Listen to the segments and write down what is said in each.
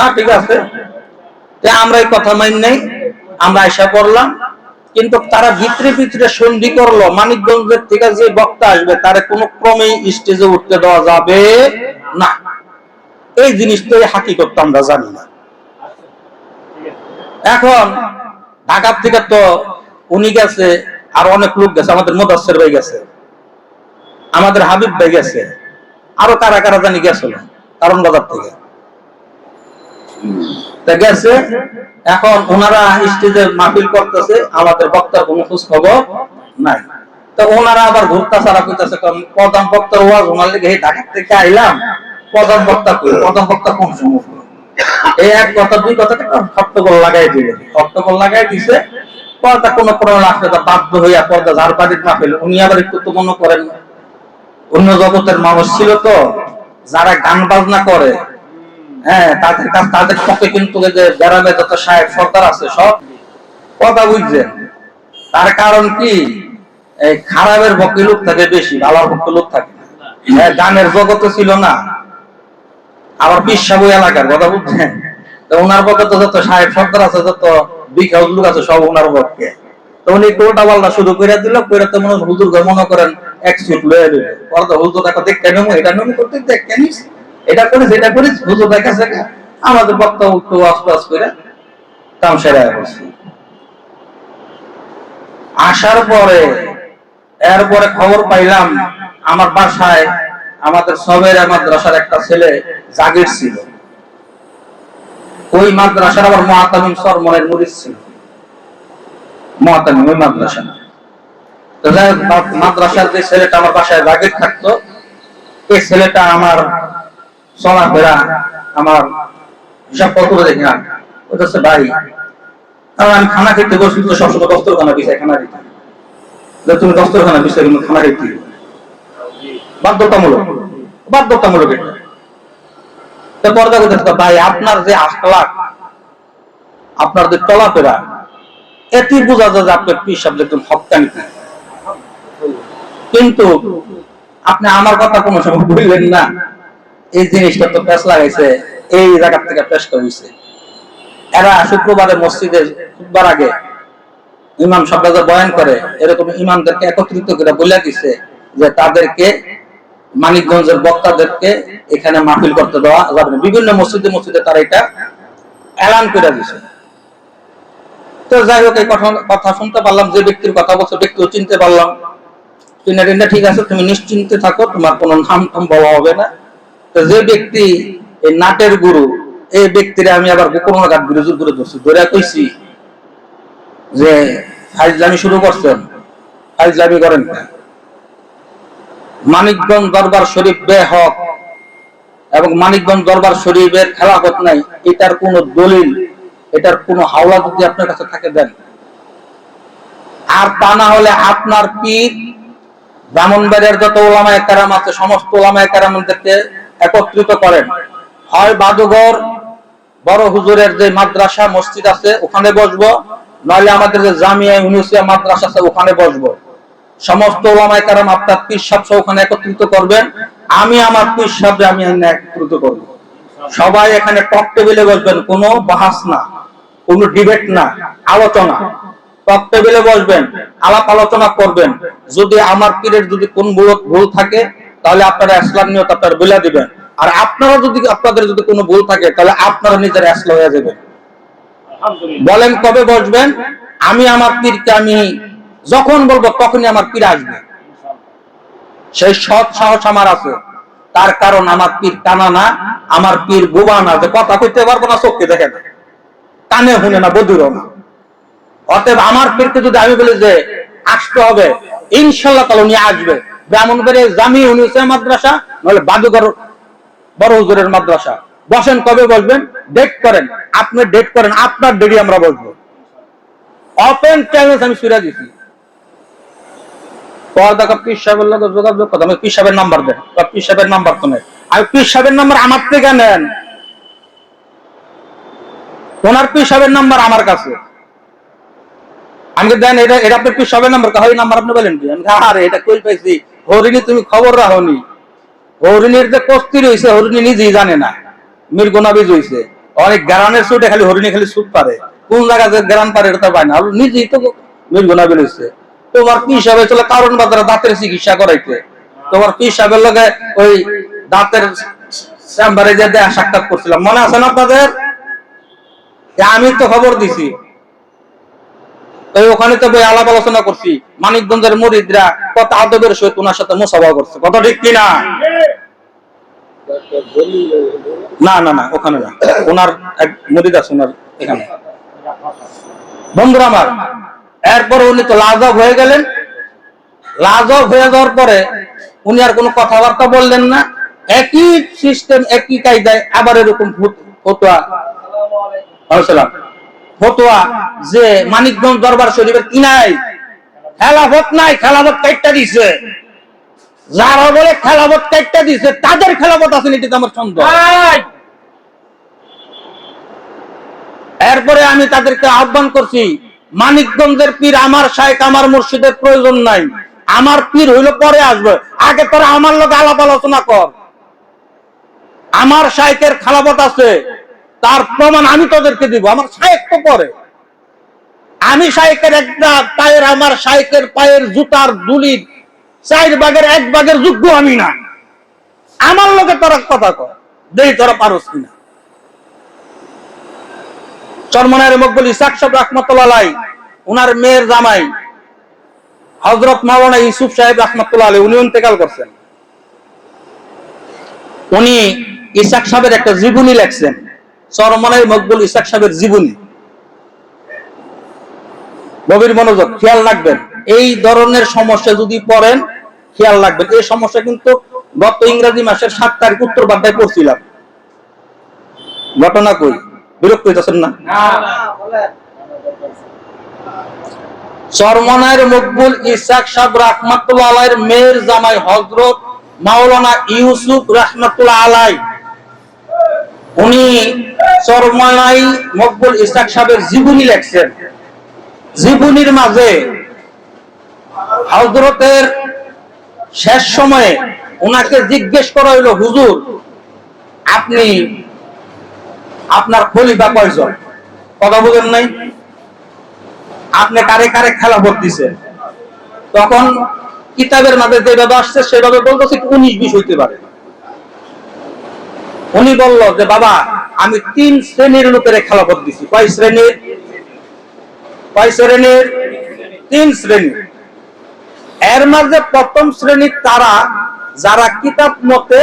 হ্যাঁ ঠিক আছে। আমরা এই কথা মাইন নাই, আমরা আশা করলাম, কিন্তু তারা ভিতরে ভিতরে সন্ধি করল, মানিকগঞ্জের থেকে যে বক্তা আসবে, তারা কোনো ক্রমেই স্টেজে উঠতে দেওয়া যাবে না। এই জিনিসটা এই হাকিকত আমরা জানি না। এখন ঢাকার থেকে তো উনি গেছে, আর অনেক লোক গেছে, আমাদের মোদাসের ভাই গেছে, আমাদের হাবিব ভাই গেছে, আরও কারা কারা জানি গেছিল কারণ বাজার থেকে। গেছে। এখন ওনারা স্টেজে মাহফিল করতেছে, আমাদের বক্তার কোনো খোঁজ খবর নাই। তো ওনারা আবার ঘুরতা কইতাছে কারণ প্রধান বক্তার ওয়াজ ওনার লেগে ঢাকা থেকে আইলাম, প্রধান বক্তা কই? প্রধান বক্তা কোন এই এক কথা, দুই হট্টগোল লাগাই দিলে হট্টগোল লাগাই দিছে, পর্দা কোনো প্রমাণ আসলে বাধ্য হইয়া পর্দা ঝাড় বাড়ির মাহফিল। উনি আবার একটু তো মনে করেন, অন্য জগতের মানুষ ছিল তো, যারা গান বাজনা করে হ্যাঁ তাদের তাদের পক্ষে কিন্তু গ্রামে যত সাহেব সরকার আছে সব কথা বুঝছেন। তার কারণ কি? এই খারাপের পক্ষে লোক থাকে বেশি ভালোর পক্ষে লোক থাকে। হ্যাঁ, গানের জগতে ছিল না। আবার বিশ্বাবু এলাকার কথা বুঝছেন? তো ওনার পক্ষে তো যত সাহেব সরকার আছে যত বিখ্যাত লোক আছে সব ওনার পক্ষে। তো উনি টোটা পাল্টা শুরু করে দিল করে তো মনে হুজুর মনে করেন এক সুট লয়ে দিবে পরে তো হুজুর দেখো দেখতে নেব এটা নেব করতে দেখতে নিস। এটা করিস এটা করিস হুজুর দেখা শেখা আমাদের বক্তব্য একটু আস্তে করে কাম সেরা বসছি। আসার পরে, এরপরে খবর পাইলাম, আমার বাসায় আমাদের সবের মাদ্রাসার একটা ছেলে জাগির ছিল। ওই মাদ্রাসার আবার মহাতামিম সরমনের মুরিদ ছিল। মহাতামিম, ওই মাদ্রাসা মাদ্রাসার যে ছেলেটা আমার বাসায় জাগির থাকতো, এই ছেলেটা আমার আমার হিসাব দেখি না ওটা হচ্ছে ভাই কারণ আমি খানা খেতে তো সবসময় দস্তরখানা খানা তুমি দস্তরখানা কিন্তু খানা খেতে বাধ্যতামূলক বাধ্যতামূলক এটা। ভাই, আপনার যে আখলাক আপনার যে চলাফেরা এটি বোঝা যায় যে আপনার পীর সাহেব একদম হকানি কিন্তু আপনি আমার কথা কোনো সময় বললেন না। এই জিনিসটা তো পেশ লাগাইছে, এই জায়গা থেকে পেশ করেছে এরা শুক্রবারে মসজিদে খুতবার আগে ইমাম সাহেবরা বয়ান করে, এরকম ইমামদেরকে একত্রিত করে বলে দিছে যে তাদেরকে মানিকগঞ্জের বক্তাদেরকে এখানে মাহফিল করতে দেওয়া যাবে না। বিভিন্ন মসজিদে মসজিদে তারা এটা এলান করে দিছে। তো যাই হোক, এই কথা শুনতে পারলাম, যে ব্যক্তির কথা বলছে ব্যক্তিও চিনতে পারলাম। ঠিক আছে, তুমি নিশ্চিন্তে থাকো, তোমার কোনো নাম টাম বলা হবে না। যে ব্যক্তি এই নাটের গুরু, এই ব্যক্তিরা আমি আবার গোকর্ণ ঘাট বিরোধী করে ধরছি। ধরে কইছি যে ফাইজলামি শুরু করছেন, ফাইজলামি করেন মানিকগঞ্জ দরবার শরীফ বেহক এবং মানিকগঞ্জ দরবার শরীফের খেলাফত নাই, এটার কোন দলিল, এটার কোন হাওলা যদি আপনার কাছে থাকে, দেন। আর তা না হলে আপনার পীর ব্রাহ্মণবাড়িয়ার যত ওলামায় কারাম আছে, সমস্ত ওলামা একরামদেরকে একত্রিত করেন। হয় বাদুঘর, বড় হুজুরের যে মাদ্রাসা, মসজিদ আছে, ওখানে বসবো, নইলে আমাদের যে জামিয়া ইউনিভার্সিটি মাদ্রাসা আছে, ওখানে বসবো। সমস্ত ওলামায় কারাম আপনার পীর সাহেব ওখানে একত্রিত করবেন। আমি আমার পীর সাহেব আমি একত্রিত করব। সবাই এখানে টক টেবিলে বসবেন, কোনো বাহাস না, কোনো ডিবেট না, আলোচনা। টক টেবিলে বসবেন, আলাপ আলোচনা করবেন। যদি আমার পীরের যদি কোন ভুল থাকে তাহলে আপনারা ইসলাম নিয়ত আপনারা বলে দিবেন। আর আপনারা যদি আপনাদের যদি কোনো ভুল থাকে তাহলে আপনারা নিজের আসলা হয়ে যাবেন বলেন কবে বসবেন? আমি আমার পীরকে আমি যখন বলব তখনই আমার পীর আসবে। সেই সৎ সাহস আমার আছে। তার কারণ আমার পীর টানা না আমার পীর বোবা না। যে কথা কইতে পারব না চোখকে দেখে না। কানে শুনে না বদিরও না। অতএব আমার পীরকে যদি আমি বলি যে আসতে হবে ইনশাল্লাহ তাহলে উনি আসবে। ব্রাহ্মণবাড়ি জামি মাদ্রাসা, নাহলে বড় হুজুরের মাদ্রাসা। বসেন কবে বসবেন ডেট করেন। আপনি ডেট করেন, আপনার আমরা বসবো চ্যালেঞ্জ আমি সুরা দিছি। যোগাযোগ করতে আমি সাহেবের নাম্বার দেন। পীর সাহেবের নাম্বার তো নেই। আমি সাহেবের নাম্বার আমার থেকে নেন। ওনার পীর সাহেবের নাম্বার আমার কাছে। আমাকে দেন এটা এটা আপনার পীর সাহেবের নাম্বার হয় নাম্বার আপনি বলেন কি? আমি আরে, এটা কই পাইছি? হরিণী তুমি খবর রাখনি। হরিণীর যে কস্তি রয়েছে, হরিণী নিজেই জানে না। মির্গোনাবিজ হয়েছে অনেক গ্রানের সুটে খালি হরিণে খালি সুট পারে। কোন জায়গাতে গ্রান পারে এটা পায় না। নিজেই তো মির্গুনা বেরোচ্ছে তোমার কি হিসাবে চলে কারণ বাজারে দাঁতের চিকিৎসা করাইতে? তোমার কি হিসাবের লগে ওই দাঁতের চেম্বারে যে দেয়া সাক্ষাৎ করছিলাম? মনে আছে না আপনাদের? আমি তো খবর দিছি। ওই ওখানে তো বই আলাপ আলোচনা করছি। মানিকগঞ্জের মরিদরা কত আদবের সহিত ওনার সাথে মোসাফা করছে। কত ঠিক কিনা না? না না ওখানে না। ওনার এক মরিদ আছে ওনার এখানে। বন্ধুরা আমার, এরপর উনি তো লাজব হয়ে গেলেন। লাজব হয়ে যাওয়ার পরে উনি আর কোনো কথাবার্তা বললেন না। একই সিস্টেম একই কায়দায় আবার এরকম ফত- ফতোয়া। আলাইসালাম ফতোয়া যে মানিকগঞ্জ দরবার শরীফের কি নাই খেলাফত নাই খেলাফত কাইটটা দিছে। যারা বলে খেলাফত কাইটটা দিছে তাদের খেলাফত আছে এটি তো আমার সন্দেহ এরপরে আমি তাদেরকে আহ্বান করছি মানিকগঞ্জের পীর আমার শায়েক আমার মুর্শিদের প্রয়োজন নাই। আমার পীর হইল পরে আসবে। আগে তোরা আমার লোক আলাপ আলোচনা কর। আমার শায়েকের খালাবত আছে। তার প্রমাণ আমি তোদেরকে দিব, আমার শায়েক তো পরে। আমি শায়েকের একটা পায়ের, আমার শায়েকের পায়ের জুতার দুলির চার বাগের এক বাগের যোগ্য আমি না। আমার লোকে তোরা কথা কর দেই তোরা পারস কিনা। চরমনের মকবুল ইসাক সাহেব রহমতুল্লাহ উনার মেয়ের জামাই হজরত মাওলানা ইউসুফ সাহেব রহমতুল্লাহ আলী উনি ইন্তেকাল করছেন। উনি ইসাক সাহেবের একটা জীবনী লেখছেন। চরমনের মকবুল ইসাক সাহেবের জীবনী। গভীর মনোযোগ খেয়াল রাখবেন। এই ধরনের সমস্যা যদি পড়েন খেয়াল রাখবেন। এই সমস্যা কিন্তু গত ইংরেজি মাসের সাত তারিখ উত্তর বাড্ডায় পড়ছিলাম। ঘটনা কই? বিরক্ত হইতেছেন না? চরমনায়ের মকবুল ইসাক সাহেব রাহমাতুল্লাহ আলাইয়ের মেয়ের জামাই হযরত মাওলানা ইউসুফ রাহমাতুল্লাহ আলাই উনি চরমনাই মকবুল ইসাক সাহেবের জীবনী লেখছেন। জীবনীর মাঝে হযরতের শেষ সময়ে ওনাকে জিজ্ঞেস করা হইল, হুজুর, আপনি, আপনার খলিফা কয়জন? কথা বুঝেন নাই? আপনি কারে কারে খেলা দিছে তখন কিতাবের মাঝে যেভাবে আসছে, সেভাবে বলতেছে, উনিশ বিশ হইতে পারে। উনি বলল যে বাবা আমি তিন শ্রেণির লোকের খেলাফত দিছি। কয় শ্রেণির? কয় শ্রেণির? তিন শ্রেণি এর মাঝে প্রথম শ্রেণির তারা যারা কিতাব মতে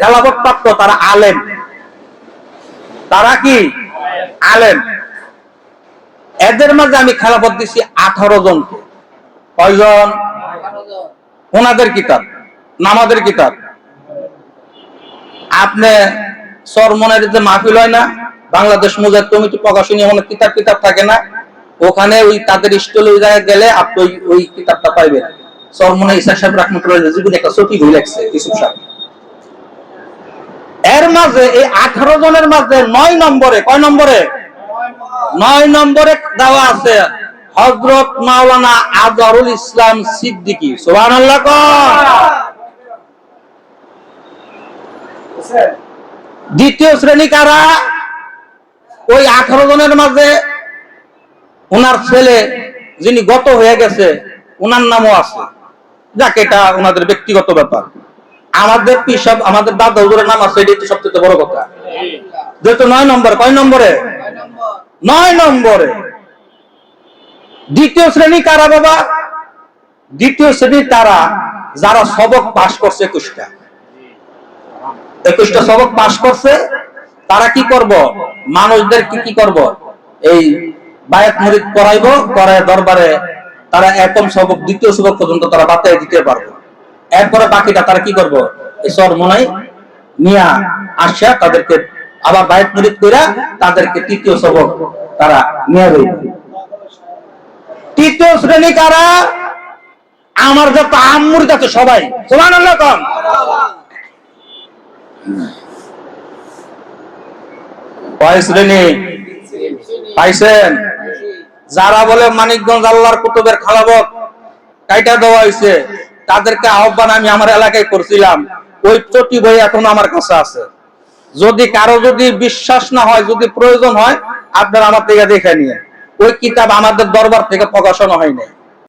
খেলাফত প্রাপ্ত তারা আলেম। তারা কি? আলেম। এদের মাঝে আমি খেলাফত দিছি আঠারো জন কয়জন? ওনাদের কিতাব নামাদের কিতাব। আপনি সরমনের যে মাহফিল হয় না, বাংলাদেশ মুজাহিদ কমিটি প্রকাশনী অনেক কিতাব কিতাব থাকে না। ওখানে ওই তাদের স্টলে ওই জায়গায় গেলে আপনি ওই ওই কিতাবটা পাইবেন। সরমনে সাহেব একটা লেখছে ইসুফ সাহেব। এর মাঝে এই আঠারো জনের মাঝে নয় নম্বরে কয় নম্বরে? নয় নম্বরে দেওয়া আছে হজরত মাওলানা আজহারুল ইসলাম সিদ্দিকী। সুবাহ আল্লাহ দ্বিতীয় শ্রেণি কারা? ওই আঠারো জনের মাঝে ওনার ছেলে যিনি গত হয়ে গেছে, ওনার নামও আছে। যাক, এটা ওনাদের ব্যক্তিগত ব্যাপার। আমাদের পিসব, আমাদের দাদা হুজুরের নাম আছে এটাই তো সবচেয়ে বড় কথা। যেহেতু নয় নম্বর, কয় নম্বরে? নয় নম্বরে। দ্বিতীয় শ্রেণি কারা বাবা? দ্বিতীয় শ্রেণি তারা, যারা সবক পাশ করছে একুশটা। একুশটা সবক পাশ করছে, তারা কি করব? মানুষদের কি কি করব? এই বায়াত মরিদ করাইব করায় দরবারে তারা একম সবক, দ্বিতীয় সবক পর্যন্ত তারা বাতায় দিতে পারবে। এরপরে বাকিটা তারা কি করব? এই সরমনাই নিয়া আসিয়া তাদেরকে আবার বায়াত মরিদ কইরা তাদেরকে তৃতীয় সবক তারা নিয়ে যাবে তৃতীয় শ্রেণি কারা? আমার যত আম্মুর কাছে সবাই সমান কম যারা বলে মানিকগঞ্জ আল্লাহর কুতুবের খালাবত কাইটা দেওয়া হয়েছে তাদেরকে আহ্বান আমি আমার এলাকায় করছিলাম। ওই চটি বই এখন আমার কাছে আছে। যদি কারও যদি বিশ্বাস না হয়, যদি প্রয়োজন হয়, আপনারা আমার থেকে দেখে নিয়ে। ওই কিতাব আমাদের দরবার থেকে প্রকাশনা হয় নাই